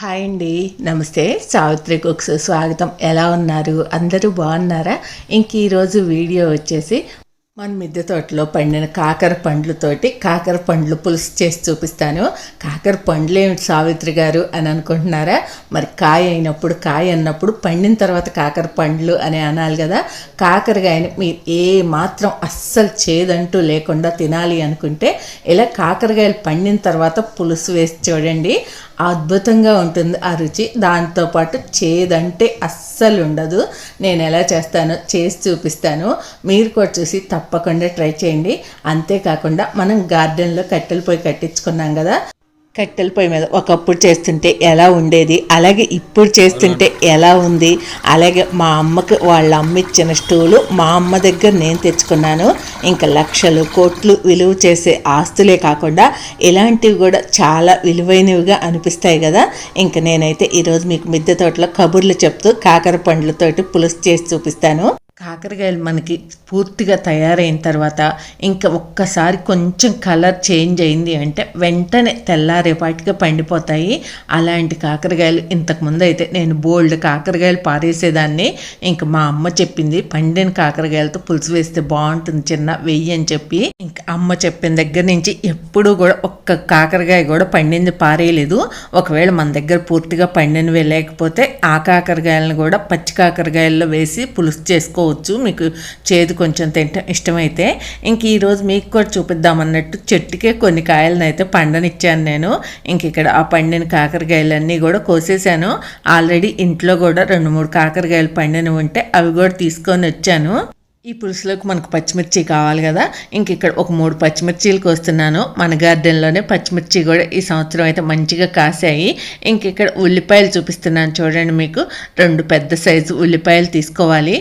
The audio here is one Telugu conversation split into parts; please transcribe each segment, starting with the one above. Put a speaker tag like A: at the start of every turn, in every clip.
A: హాయ్ అండి. నమస్తే. సావిత్రి కుక్స్ స్వాగతం. ఎలా ఉన్నారు? అందరూ బాగున్నారా? ఇంక ఈరోజు వీడియో వచ్చేసి మన మిద్దె తోటలో పండిన కాకర పండ్లతోటి కాకర పండ్లు పులుసు చేసి చూపిస్తాను. కాకర పండ్లు ఏమిటి సావిత్రి గారు అని అనుకుంటున్నారా? మరి కాయ అయినప్పుడు కాయ అన్నప్పుడు పండిన తర్వాత కాకర పండ్లు అని అనాలి కదా. కాకరకాయని మీరు ఏ మాత్రం అస్సలు చేదంటూ లేకుండా తినాలి అనుకుంటే ఇలా కాకరకాయలు పండిన తర్వాత పులుసు వేసి చూడండి. అద్భుతంగా ఉంటుంది ఆ రుచి. దాంతోపాటు చేదంటే అస్సలు ఉండదు. నేను ఎలా చేస్తానో చేసి చూపిస్తాను. మీరు కూడా చూసి తప్పకుండా ట్రై చేయండి. అంతేకాకుండా మనం గార్డెన్లో కట్టెలు పోయి కట్టించుకున్నాం కదా. కట్టెల పొయ్యి మీద ఒకప్పుడు చేస్తుంటే ఎలా ఉండేది అలాగే ఇప్పుడు చేస్తుంటే ఎలా ఉంది అలాగే మా అమ్మకి వాళ్ళ అమ్మ ఇచ్చిన స్టూలు మా అమ్మ దగ్గర నేను తెచ్చుకున్నాను. ఇంకా లక్షలు కోట్లు విలువ చేసే ఆస్తులే కాకుండా ఇలాంటివి కూడా చాలా విలువైనవిగా అనిపిస్తాయి కదా. ఇంకా నేనైతే ఈరోజు మీకు మిద్దె తోటలో కబుర్లు చెప్తూ కాకర పండ్లతోటి పులుసు చేసి చూపిస్తాను. కాకరకాయలు మనకి పూర్తిగా తయారైన తర్వాత ఇంకా ఒక్కసారి కొంచెం కలర్ చేంజ్ అయింది అంటే వెంటనే తెల్లారేపాటిగా పండిపోతాయి. అలాంటి కాకరకాయలు ఇంతకుముందు అయితే నేను బోల్డ్ కాకరకాయలు పారేసేదాన్ని. ఇంకా మా అమ్మ చెప్పింది పండిన కాకరకాయలతో పులుసు వేస్తే బాగుంటుంది చిన్న వెయ్యి అని చెప్పి. ఇంకా అమ్మ చెప్పిన దగ్గర నుంచి ఎప్పుడూ కూడా ఒక్క కాకరకాయ కూడా పండింది పారేయలేదు. ఒకవేళ మన దగ్గర పూర్తిగా పండినవి లేకపోతే ఆ కాకరకాయలను కూడా పచ్చి కాకరకాయల్లో వేసి పులుసు చేసుకోవచ్చు. మీకు చేదు కొంచెం తింట ఇష్టమైతే ఇంక ఈరోజు మీకు కూడా చూపిద్దామన్నట్టు చెట్టుకే కొన్ని కాయలను అయితే పండనిచ్చాను నేను. ఇంక ఇక్కడ ఆ పండిన కాకరకాయలన్నీ కూడా కోసేసాను ఆల్రెడీ ఇంట్లో కూడా రెండు మూడు కాకరకాయలు పండినవి ఉంటే అవి కూడా తీసుకొని వచ్చాను. ఈ పులుసులోకి మనకు పచ్చిమిర్చి కావాలి కదా. ఇంక ఇక్కడ ఒక మూడు పచ్చిమిర్చీలు కోస్తున్నాను. మన గార్డెన్లోనే పచ్చిమిర్చి కూడా ఈ సంవత్సరం అయితే మంచిగా కాసాయి. ఇంక ఇక్కడ ఉల్లిపాయలు చూపిస్తున్నాను చూడండి మీకు. రెండు పెద్ద సైజు ఉల్లిపాయలు తీసుకోవాలి.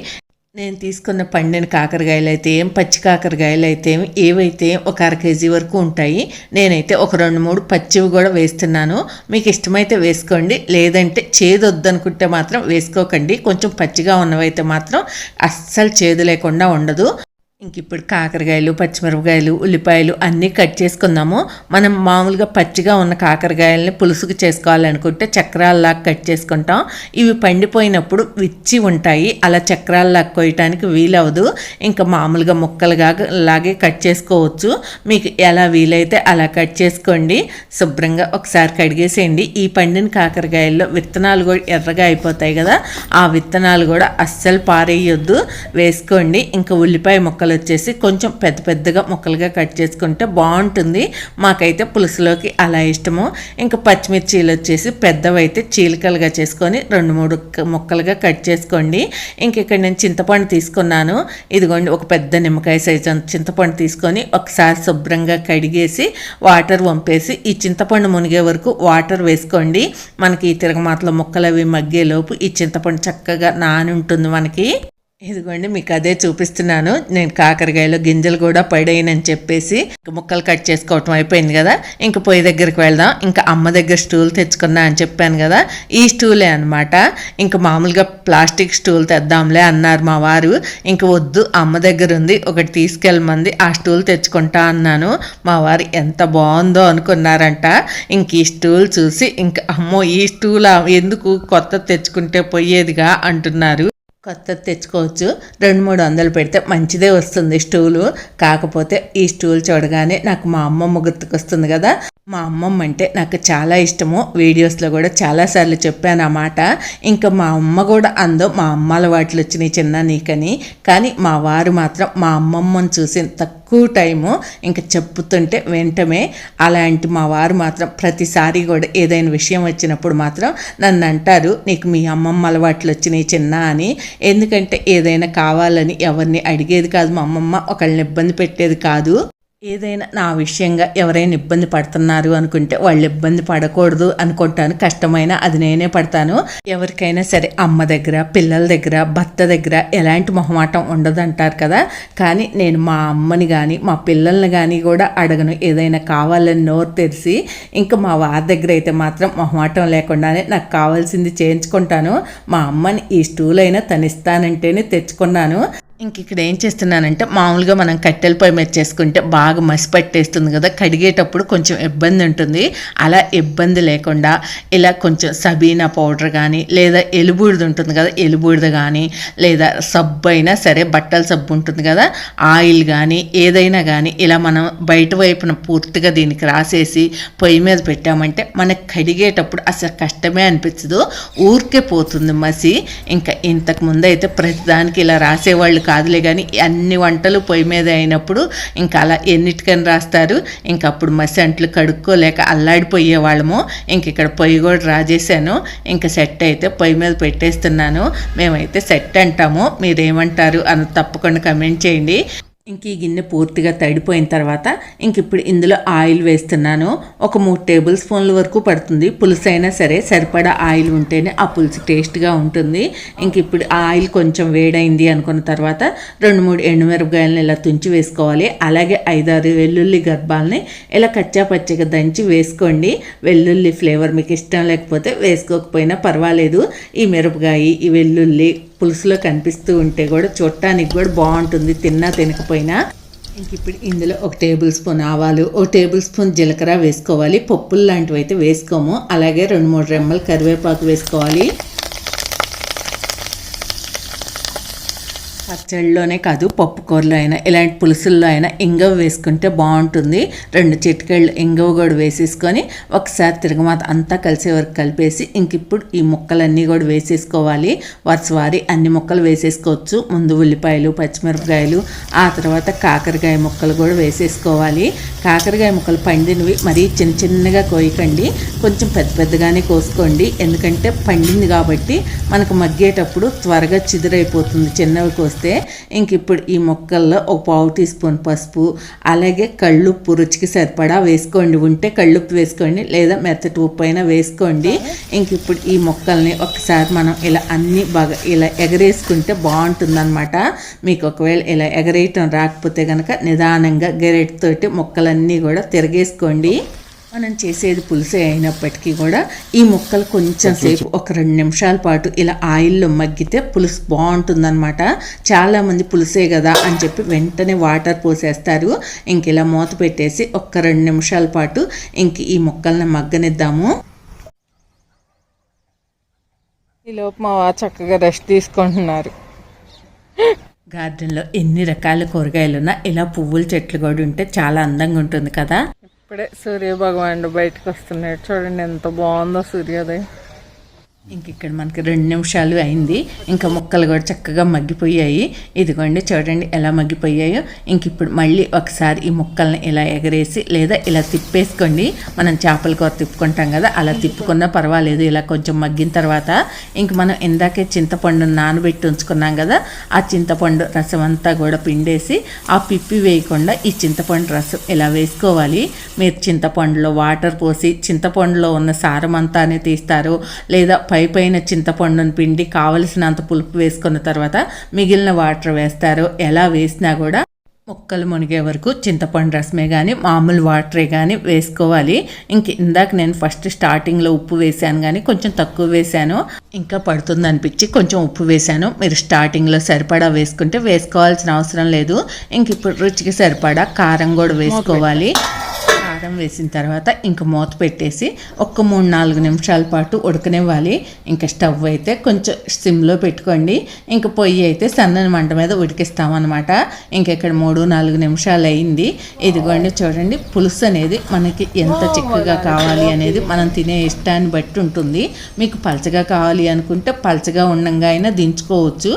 A: నేను తీసుకున్న పండిన కాకరకాయలు అయితే ఏం పచ్చి కాకరకాయలు అయితే ఏవైతే ఒక అర కేజీ వరకు ఉంటాయి నేనైతే ఒక రెండు మూడు పచ్చివి కూడా వేస్తున్నాను. మీకు ఇష్టమైతే వేసుకోండి లేదంటే చేదు వద్దనుకుంటే మాత్రం వేసుకోకండి. కొంచెం పచ్చిగా ఉన్నవైతే మాత్రం అస్సలు చేదు లేకుండా ఉండదు. ఇంక ఇప్పుడు కాకరకాయలు పచ్చిమిరపకాయలు ఉల్లిపాయలు అన్నీ కట్ చేసుకుందాము. మనం మామూలుగా పచ్చిగా ఉన్న కాకరకాయలని పులుసుకు చేసుకోవాలనుకుంటే చక్రాల్లాగా కట్ చేసుకుంటాం. ఇవి పండిపోయినప్పుడు విచ్చి ఉంటాయి. అలా చక్రాల్లాగా కొయ్యటానికి వీలవదు ఇంకా మామూలుగా ముక్కలుగా లాగే కట్ చేసుకోవచ్చు. మీకు ఎలా వీలైతే అలా కట్ చేసుకోండి. శుభ్రంగా ఒకసారి కడిగేసేయండి. ఈ పండిన కాకరకాయల్లో విత్తనాలు కూడా ఎర్రగా అయిపోతాయి కదా. ఆ విత్తనాలు కూడా అస్సలు పారేయొద్దు. వేసుకోండి. ఇంకా ఉల్లిపాయ ముక్కలు వచ్చేసి కొంచెం పెద్ద పెద్దగా ముక్కలుగా కట్ చేసుకుంటే బాగుంటుంది. మాకైతే పులుసులోకి అలా ఇష్టము. ఇంకా పచ్చిమిర్చీలు వచ్చేసి పెద్దవైతే చీలికలుగా చేసుకొని రెండు మూడు ముక్కలుగా కట్ చేసుకోండి. ఇంక ఇక్కడ నేను చింతపండు తీసుకున్నాను. ఇదిగోండి ఒక పెద్ద నిమ్మకాయ సైజు చింతపండు తీసుకొని ఒకసారి శుభ్రంగా కడిగేసి వాటర్ వంపేసి ఈ చింతపండు మునిగే వరకు వాటర్ వేసుకోండి. మనకి ఈ తిరగమాతలో ముక్కలు అవి మగ్గేలోపు ఈ చింతపండు చక్కగా నాని ఉంటుంది మనకి. ఇదిగోండి మీకు అదే చూపిస్తున్నాను. నేను కాకరకాయలో గింజలు కూడా పడేయనని చెప్పేసి ఇంకా ముక్కలు కట్ చేసుకోవటం అయిపోయింది కదా. ఇంక పొయ్యి దగ్గరికి వెళ్దాం. ఇంకా అమ్మ దగ్గర స్టూల్ తెచ్చుకున్నా అని చెప్పాను కదా. ఈ స్టూలే అనమాట ఇంక మామూలుగా ప్లాస్టిక్ స్టూల్ తెద్దాంలే అన్నారు మా వారు. ఇంక వద్దు అమ్మ దగ్గర ఉంది ఒకటి తీసుకెళ్ళమంది ఆ స్టూల్ తెచ్చుకుంటా అన్నాను. మా వారు ఎంత బాగుందో అనుకున్నారంట. ఇంక ఈ స్టూల్ చూసి ఇంక అమ్మో ఈ స్టూల్ ఎందుకు కొత్త తెచ్చుకుంటే పోయేదిగా అంటున్నారు. కొత్తది తెచ్చుకోవచ్చు. రెండు మూడు వందలు పెడితే మంచిదే వస్తుంది స్టూలు. కాకపోతే ఈ స్టూల్ చూడగానే నాకు మా అమ్మమ్మ గుర్తుకొస్తుంది కదా. మా అమ్మమ్మ అంటే నాకు చాలా ఇష్టము. వీడియోస్లో కూడా చాలాసార్లు చెప్పాను ఆ మాట. ఇంకా మా అమ్మ కూడా అందో మా అమ్మ అలవాట్లు వచ్చినాయి చిన్న నీకని. కానీ మా వారు మాత్రం మా అమ్మమ్మని చూసి తక్కువ టైము ఇంకా చెప్పుతుంటే వెంటనే అలాంటి మా వారు మాత్రం ప్రతిసారి కూడా ఏదైనా విషయం వచ్చినప్పుడు మాత్రం నన్ను అంటారు నీకు మీ అమ్మమ్మ అలవాట్లు వచ్చినాయి చిన్న అని. ఎందుకంటే ఏదైనా కావాలని ఎవరిని అడిగేది కాదు మా అమ్మమ్మ ఒకళ్ళని ఇబ్బంది పెట్టేది కాదు. ఏదైనా నా విషయంగా ఎవరైనా ఇబ్బంది పడుతున్నారు అనుకుంటే వాళ్ళు ఇబ్బంది పడకూడదు అనుకుంటాను. కష్టమైన అది నేనే పడతాను. ఎవరికైనా సరే అమ్మ దగ్గర పిల్లల దగ్గర భర్త దగ్గర ఎలాంటి మొహమాటం ఉండదు అంటారు కదా. కానీ నేను మా అమ్మని కానీ మా పిల్లల్ని కానీ కూడా అడగను. ఏదైనా కావాలని నోరు తెరిచి ఇంకా మా వారి దగ్గర అయితే మాత్రం మొహమాటం లేకుండానే నాకు కావాల్సింది చేయించుకుంటాను. మా అమ్మని ఈ స్టూల్ అయినా తనిస్తానంటేనే తెచ్చుకున్నాను. ఇంక ఇక్కడ ఏం చేస్తున్నానంటే మామూలుగా మనం కట్టెల పొయ్యి మీద చేసుకుంటే బాగా మసి పట్టేస్తుంది కదా కడిగేటప్పుడు కొంచెం ఇబ్బంది ఉంటుంది. అలా ఇబ్బంది లేకుండా ఇలా కొంచెం సబీనా పౌడర్ కానీ లేదా ఎలుబూడిద ఉంటుంది కదా ఎలుబూడిద కానీ లేదా సబ్బు అయినా సరే బట్టల సబ్బు ఉంటుంది కదా ఆయిల్ కానీ ఏదైనా కానీ ఇలా మనం బయట వైపున పూర్తిగా దీనికి రాసేసి పొయ్యి మీద పెట్టామంటే మనకు కడిగేటప్పుడు అసలు కష్టమే అనిపించదు ఊరికే పోతుంది మసి. ఇంకా ఇంతకు ముందు అయితే ప్రతిదానికి ఇలా రాసేవాళ్ళు కాదులే కానీ అన్ని వంటలు పొయ్యి మీద అయినప్పుడు ఇంకా అలా ఎన్నిటికని రాస్తారు. ఇంక అప్పుడు మసి అంట్లు కడుక్కోలేక అల్లాడిపోయే వాళ్ళము. ఇంక ఇక్కడ పొయ్యి కూడా రాజేశాను. ఇంకా సెట్ అయితే పొయ్యి మీద పెట్టేస్తున్నాను. మేమైతే సెట్ అంటాము. మీరేమంటారు అని తప్పకుండా కమెంట్ చేయండి. ఇంక ఈ గిన్నె పూర్తిగా తడిపోయిన తర్వాత ఇంక ఇప్పుడు ఇందులో ఆయిల్ వేస్తున్నాను. ఒక మూడు టేబుల్ స్పూన్ల వరకు పడుతుంది. పులుసు అయినా సరే సరిపడా ఆయిల్ ఉంటేనే ఆ పులుసు టేస్ట్గా ఉంటుంది. ఇంక ఇప్పుడు ఆయిల్ కొంచెం వేడైంది అనుకున్న తర్వాత రెండు మూడు ఎండుమిరపకాయలను ఇలా తుంచి వేసుకోవాలి. అలాగే ఐదారు వెల్లుల్లి గర్భాలని ఇలా కచ్చా పచ్చిగా దంచి వేసుకోండి. వెల్లుల్లి ఫ్లేవర్ మీకు ఇష్టం లేకపోతే వేసుకోకపోయినా పర్వాలేదు. ఈ మిరపకాయ ఈ వెల్లుల్లి పులుసులో కనిపిస్తూ ఉంటే కూడా చూడటానికి కూడా బాగుంటుంది. తిన్నా తినకపోయినా ఇంక ఇప్పుడు ఇందులో ఒక టేబుల్ స్పూన్ ఆవాలు ఒక టేబుల్ స్పూన్ జీలకర్ర వేసుకోవాలి. పప్పులు లాంటివి అయితే వేసుకోము. అలాగే రెండు మూడు రెమ్మలు కరివేపాకు వేసుకోవాలి. పచ్చళ్ళలోనే కాదు పప్పుకూరలో అయినా ఇలాంటి పులుసుల్లో అయినా ఇంగవ వేసుకుంటే బాగుంటుంది. రెండు చిటికెళ్ళు ఇంగవ కూడా వేసేసుకొని ఒకసారి తిరగమాత అంతా కలిసే వరకు కలిపేసి ఇంక ఇప్పుడు ఈ ముక్కలన్నీ కూడా వేసేసుకోవాలి. వరుసవారి అన్ని ముక్కలు వేసేసుకోవచ్చు. ముందు ఉల్లిపాయలు పచ్చిమిరపకాయలు ఆ తర్వాత కాకరకాయ ముక్కలు కూడా వేసేసుకోవాలి. కాకరకాయ ముక్కలు పండినవి మరీ చిన్న చిన్నగా కోయకండి. కొంచెం పెద్ద పెద్దగానే కోసుకోండి. ఎందుకంటే పండింది కాబట్టి మనకు మగ్గేటప్పుడు త్వరగా చిదురైపోతుంది. చిన్నవి కోస్తే ఇంక ఇప్పుడు ఈ మొక్కల్లో ఒక పావు టీ స్పూన్ పసుపు అలాగే కళ్ళుప్పు రుచికి సరిపడా వేసుకోండి. ఉంటే కళ్ళుప్పు వేసుకోండి లేదా మెత్తటి ఉప్పు అయినా వేసుకోండి. ఇంక ఇప్పుడు ఈ మొక్కల్ని ఒకసారి మనం ఇలా అన్నీ బాగా ఇలా ఎగరేసుకుంటే బాగుంటుందన్నమాట. మీకు ఒకవేళ ఇలా ఎగరేయటం రాకపోతే కనుక నిదానంగా గెరెట్తోటి మొక్కలన్నీ కూడా తిరగేసుకోండి. మనం చేసేది పులుసే అయినప్పటికీ కూడా ఈ ముక్కలు కొంచెం సేపు ఒక రెండు నిమిషాల పాటు ఇలా ఆయిల్లో మగ్గితే పులుసు బాగుంటుందన్నమాట. చాలామంది పులుసే కదా అని చెప్పి వెంటనే వాటర్ పోసేస్తారు. ఇంక ఇలా మూత పెట్టేసి ఒక్క రెండు నిమిషాల పాటు ఇంక ఈ ముక్కల్ని మగ్గనిద్దాము.
B: ఈ లోపు మా చక్కగా రెస్ట్ తీసుకుంటున్నారు.
A: గార్డెన్లో ఎన్ని రకాల కూరగాయలు ఉన్నా ఇలా పువ్వుల చెట్లు కూడా ఉంటే చాలా అందంగా ఉంటుంది కదా.
B: ఇప్పుడే సూర్య భగవానుడు బయటకు వస్తున్నాడు. చూడండి ఎంత బాగుందో సూర్యోదయం.
A: ఇంక ఇక్కడ మనకి రెండు నిమిషాలు అయింది. ఇంకా ముక్కలు కూడా చక్కగా మగ్గిపోయాయి. ఇదిగోండి చూడండి ఎలా మగ్గిపోయాయో. ఇంక ఇప్పుడు మళ్ళీ ఒకసారి ఈ ముక్కల్ని ఇలా ఎగరేసి లేదా ఇలా తిప్పేసుకోండి. మనం చేపల కూర తిప్పుకుంటాం కదా అలా తిప్పుకున్నా పర్వాలేదు. ఇలా కొంచెం మగ్గిన తర్వాత ఇంక మనం ఇందాకే చింతపండు నానబెట్టి ఉంచుకున్నాం కదా ఆ చింతపండు రసం అంతా కూడా పిండేసి ఆ పిప్పి వేయకుండా ఈ చింతపండు రసం ఇలా వేసుకోవాలి. మీరు చింతపండులో వాటర్ పోసి చింతపండులో ఉన్న సారం అంతానే తీస్తారు. లేదా పై పైన చింతపండును పిండి కావలసినంత పులుపు వేసుకున్న తర్వాత మిగిలిన వాటర్ వేస్తారు. ఎలా వేసినా కూడా ముక్కలు మునిగే వరకు చింతపండు రసమే కానీ మామూలు వాటరే కానీ వేసుకోవాలి. ఇంక ఇందాక నేను ఫస్ట్ స్టార్టింగ్లో ఉప్పు వేసాను కానీ కొంచెం తక్కువ వేసాను. ఇంకా పడుతుంది అనిపించి కొంచెం ఉప్పు వేసాను. మీరు స్టార్టింగ్లో సరిపడా వేసుకుంటే వేసుకోవాల్సిన అవసరం లేదు. ఇంక ఇప్పుడు రుచికి సరిపడా కారం కూడా వేసుకోవాలి. కారం వేసిన తర్వాత ఇంక మూత పెట్టేసి ఒక్క మూడు నాలుగు నిమిషాల పాటు ఉడకనివ్వాలి. ఇంకా స్టవ్ అయితే కొంచెం సిమ్లో పెట్టుకోండి. ఇంకా పొయ్యి అయితే సన్నని మంట మీద ఉడికిస్తామన్నమాట. ఇంక ఇక్కడ మూడు నాలుగు నిమిషాలు అయింది ఇదిగోండి చూడండి పులుసు అనేది మనకి ఎంత చిక్కగా కావాలి అనేది మనం తినే ఇష్టాన్ని బట్టి ఉంటుంది. మీకు పలచగా కావాలి అనుకుంటే పలచగా ఉండంగా అయినా దించుకోవచ్చు.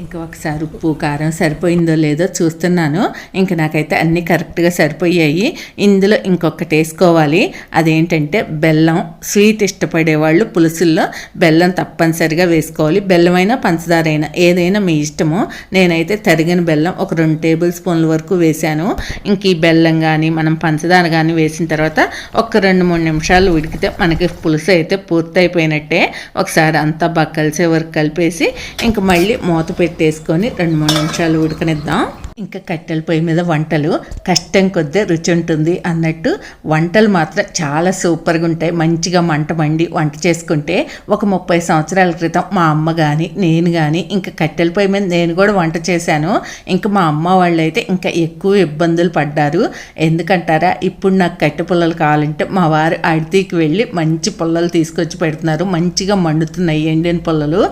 A: ఇంకా ఒకసారి ఉప్పు కారం సరిపోయిందో లేదో చూస్తున్నాను. ఇంకా నాకైతే అన్నీ కరెక్ట్గా సరిపోయాయి. ఇందులో ఇంకొకటి వేసుకోవాలి. అదేంటంటే బెల్లం స్వీట్ ఇష్టపడే వాళ్ళు పులుసుల్లో బెల్లం తప్పనిసరిగా వేసుకోవాలి. బెల్లమైనా పంచదార అయినా ఏదైనా మీ ఇష్టము. నేనైతే తరిగిన బెల్లం ఒక రెండు టేబుల్ స్పూన్ల వరకు వేశాను. ఇంక ఈ బెల్లం కానీ మనం పంచదార కానీ వేసిన తర్వాత ఒక రెండు మూడు నిమిషాలు ఉడికితే మనకి పులుసు అయితే పూర్తయిపోయినట్టే. ఒకసారి అంతా బాగా కలిసే వరకు కలిపేసి ఇంక మళ్ళీ మూత పెట్టేసుకొని రెండు మూడు నిమిషాలు ఉడకనిద్దాం. ఇంకా కట్టెల పొయ్యి మీద వంటలు. కష్టం కొద్దే రుచి ఉంటుంది అన్నట్టు వంటలు మాత్రం చాలా సూపర్గా ఉంటాయి. మంచిగా మంట మండి వంట చేసుకుంటే ఒక ముప్పై సంవత్సరాల క్రితం మా అమ్మ కానీ నేను కానీ ఇంకా కట్టెల పొయ్యి మీద నేను కూడా వంట చేశాను. ఇంకా మా అమ్మ వాళ్ళు అయితే ఇంకా ఎక్కువ ఇబ్బందులు పడ్డారు. ఎందుకంటారా? ఇప్పుడు నాకు కట్టె పుల్లలు కావాలంటే మా వారు అడితీకి వెళ్ళి మంచి పుల్లలు తీసుకొచ్చి పెడుతున్నారు. మంచిగా మండుతున్నాయి ఎండిన పుల్లలు.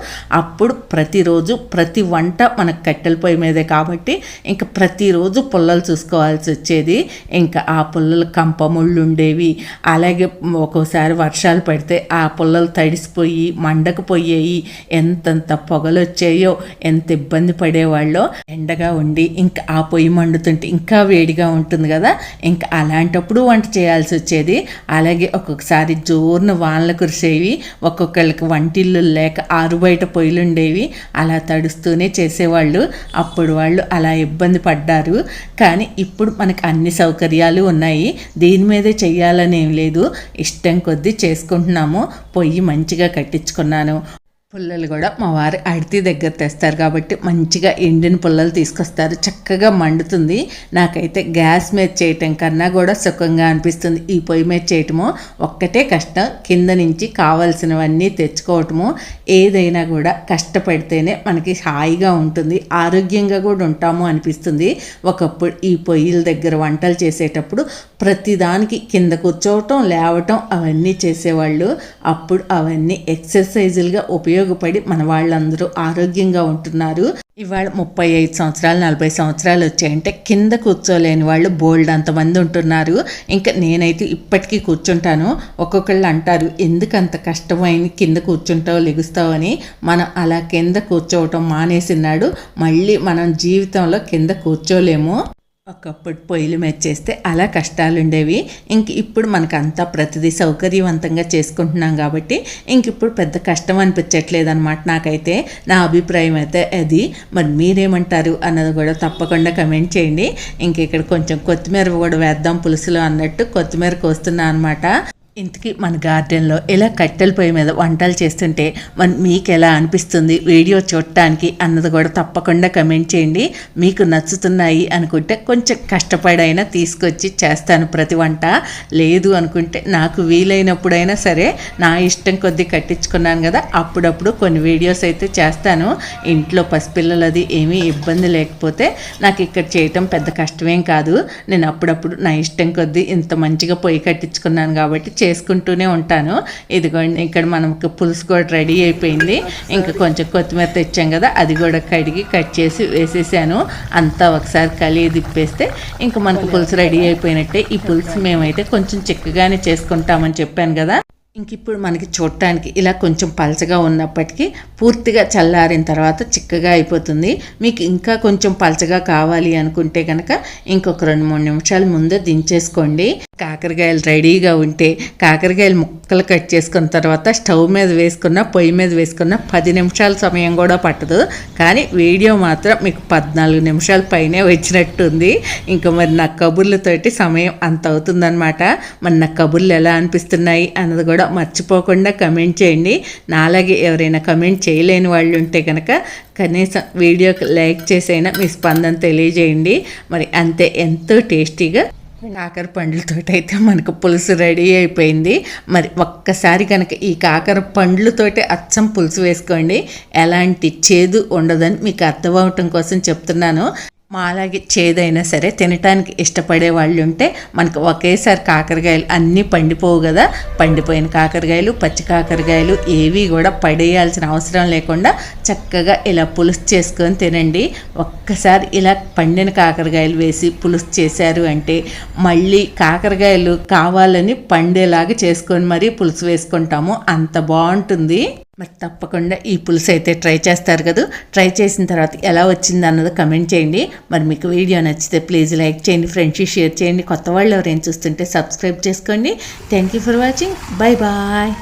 A: అప్పుడు ప్రతిరోజు ప్రతి వంట మనకు కట్టెల పొయ్యి మీదే కాబట్టి ఇంకా ప్రతిరోజు పుల్లలు చూసుకోవాల్సి వచ్చేది. ఇంకా ఆ పుల్లలు కంపముళ్ళు ఉండేవి. అలాగే ఒక్కోసారి వర్షాలు పడితే ఆ పుల్లలు తడిసిపోయి మండకపోయేవి ఎంతంత పొగలు వచ్చాయో ఎంత ఇబ్బంది పడేవాళ్ళో ఎండగా ఉండి ఇంకా ఆ పొయ్యి మండుతుంటే ఇంకా వేడిగా ఉంటుంది కదా. ఇంకా అలాంటప్పుడు వంట చేయాల్సి వచ్చేది. అలాగే ఒక్కొక్కసారి జోరున వానలు కురిసేవి. ఒక్కొక్కళ్ళకి వంటిల్లు లేక ఆరు బయట పొయ్యిలు ఉండేవి అలా తడుస్తూనే చేసేవాళ్ళు. అప్పుడు వాళ్ళు అలా ఇబ్బంది ఇబ్బంది పడ్డారు. కానీ ఇప్పుడు మనకు అన్ని సౌకర్యాలు ఉన్నాయి. దీని మీదే చేయాలని ఏం లేదు. ఇష్టం కొద్దీ చేసుకుంటున్నాము. పొయ్యి మంచిగా కట్టించుకున్నాను. పుల్లలు కూడా మా వారు అడితి దగ్గర తెస్తారు కాబట్టి మంచిగా ఎండిన పుల్లలు తీసుకొస్తారు. చక్కగా మండుతుంది. నాకైతే గ్యాస్ మీద చేయటం కన్నా కూడా సుఖంగా అనిపిస్తుంది. ఈ పొయ్యి మీద చేయటము ఒక్కటే కష్టం. కింద నుంచి కావాల్సినవన్నీ తెచ్చుకోవటము. ఏదైనా కూడా కష్టపడితేనే మనకి హాయిగా ఉంటుంది. ఆరోగ్యంగా కూడా ఉంటాము అనిపిస్తుంది. ఒకప్పుడు ఈ పొయ్యిల దగ్గర వంటలు చేసేటప్పుడు ప్రతిదానికి కింద కూర్చోవటం లేవటం అవన్నీ చేసేవాళ్ళు. అప్పుడు అవన్నీ ఎక్సర్సైజులుగా ఉపయోగపడి మన వాళ్ళందరూ ఆరోగ్యంగా ఉంటున్నారు. ఇవాళ ముప్పై ఐదు సంవత్సరాలు నలభై సంవత్సరాలు వచ్చాయంటే కింద కూర్చోలేని వాళ్ళు బోల్డ్ అంతమంది ఉంటున్నారు. ఇంకా నేనైతే ఇప్పటికీ కూర్చుంటాను. ఒక్కొక్కళ్ళు అంటారు ఎందుకు అంత కష్టమైన కింద కూర్చుంటావు లెగుస్తావు అని. మనం అలా కింద కూర్చోవటం మానేసినాడు మళ్ళీ మనం జీవితంలో కింద కూర్చోలేము. ఒకప్పుడు పొయ్యిలు మీద చేస్తే అలా కష్టాలు ఉండేవి ఇంక ఇప్పుడు మనకంతా ప్రతిదీ సౌకర్యవంతంగా చేసుకుంటున్నాం కాబట్టి ఇంక ఇప్పుడు పెద్ద కష్టం అనిపించట్లేదు అనమాట నాకైతే. నా అభిప్రాయం అయితే అది. మరి మీరేమంటారు అన్నది కూడా తప్పకుండా కమెంట్ చేయండి. ఇంక ఇక్కడ కొంచెం కొత్తిమీర కూడా వేద్దాం పులుసులో అన్నట్టు కొత్తిమీర కోస్తున్నా అనమాట ఇంతకీ మన గార్డెన్లో ఇలా కట్టెల పొయ్యి మీద వంటలు చేస్తుంటే మన మీకు ఎలా అనిపిస్తుంది? వీడియో చూడటానికి అన్నది కూడా తప్పకుండా కమెంట్ చేయండి. మీకు నచ్చుతున్నాయి అనుకుంటే కొంచెం కష్టపడైనా తీసుకొచ్చి చేస్తాను ప్రతి వంట. లేదు అనుకుంటే నాకు వీలైనప్పుడైనా సరే నా ఇష్టం కొద్దీ కట్టించుకున్నాను కదా అప్పుడప్పుడు కొన్ని వీడియోస్ అయితే చేస్తాను. ఇంట్లో పసిపిల్లలు అది ఏమీ ఇబ్బంది లేకపోతే నాకు ఇక్కడ చేయటం పెద్ద కష్టమేం కాదు. నేను అప్పుడప్పుడు నా ఇష్టం కొద్దీ ఇంత మంచిగా పొయ్యి కట్టించుకున్నాను కాబట్టి చేసుకుంటూనే ఉంటాను. ఇదిగోండి ఇక్కడ మనకు పులుసు కూడా రెడీ అయిపోయింది. ఇంకా కొంచెం కొత్తిమీర తెచ్చాం కదా అది కూడా కడిగి కట్ చేసి వేసేసాను. అంతా ఒకసారి కలిగి తిప్పేస్తే ఇంకా మనకు పులుసు రెడీ అయిపోయినట్టే. ఈ పులుసు మేమైతే కొంచెం చిక్కగానే చేసుకుంటామని చెప్పాను కదా. ఇంక ఇప్పుడు మనకి చూడటానికి ఇలా కొంచెం పలచగా ఉన్నప్పటికీ పూర్తిగా చల్లారిన తర్వాత చిక్కగా అయిపోతుంది. మీకు ఇంకా కొంచెం పలచగా కావాలి అనుకుంటే కనుక ఇంకొక రెండు మూడు నిమిషాలు ముందే దించేసుకోండి. కాకరకాయలు రెడీగా ఉంటే కాకరకాయలు ముక్కలు కట్ చేసుకున్న తర్వాత స్టవ్ మీద వేసుకున్న పొయ్యి మీద వేసుకున్న పది నిమిషాల సమయం కూడా పట్టదు. కానీ వీడియో మాత్రం మీకు పద్నాలుగు నిమిషాల పైనే వచ్చినట్టుంది. ఇంకా మరి నా కబుర్లతోటి సమయం అంత అవుతుందనమాట మరి నా కబుర్లు ఎలా అనిపిస్తున్నాయి అన్నది కూడా మర్చిపోకుండా కమెంట్ చేయండి. నాలాగే ఎవరైనా కమెంట్ చేయలేని వాళ్ళు ఉంటే కనుక కనీసం వీడియోకి లైక్ చేసైనా మీ స్పందన తెలియజేయండి. మరి అంతే ఎంతో టేస్టీగా కాకర పండ్లతో అయితే మనకు పులుసు రెడీ అయిపోయింది. మరి ఒక్కసారి కనుక ఈ కాకర పండ్లతోటే అచ్చం పులుసు వేసుకోండి. ఎలాంటి చేదు ఉండదని మీకు అర్థం కోసం చెప్తున్నాను. మా అలాగే చేదైనా సరే తినటానికి ఇష్టపడే వాళ్ళు ఉంటే మనకు ఒకేసారి కాకరకాయలు అన్నీ పండిపోవు కదా. పండిపోయిన కాకరకాయలు పచ్చి కాకరకాయలు ఏవి కూడా పడేయాల్సిన అవసరం లేకుండా చక్కగా ఇలా పులుసు చేసుకొని తినండి. ఒక్కసారి ఇలా పండిన కాకరకాయలు వేసి పులుసు చేశారు అంటే మళ్ళీ కాకరకాయలు కావాలని పండేలాగా చేసుకొని మరీ పులుసు వేసుకుంటాము. అంత బాగుంటుంది. మరి తప్పకుండా ఈ పులుసు అయితే ట్రై చేస్తారు కదా. ట్రై చేసిన తర్వాత ఎలా వచ్చింది అన్నది కమెంట్ చేయండి. మరి మీకు వీడియో నచ్చితే ప్లీజ్ లైక్ చేయండి ఫ్రెండ్స్కి షేర్ చేయండి. కొత్త వాళ్ళు ఎవరైనా చూస్తుంటే సబ్స్క్రైబ్ చేసుకోండి. Thank you for watching bye bye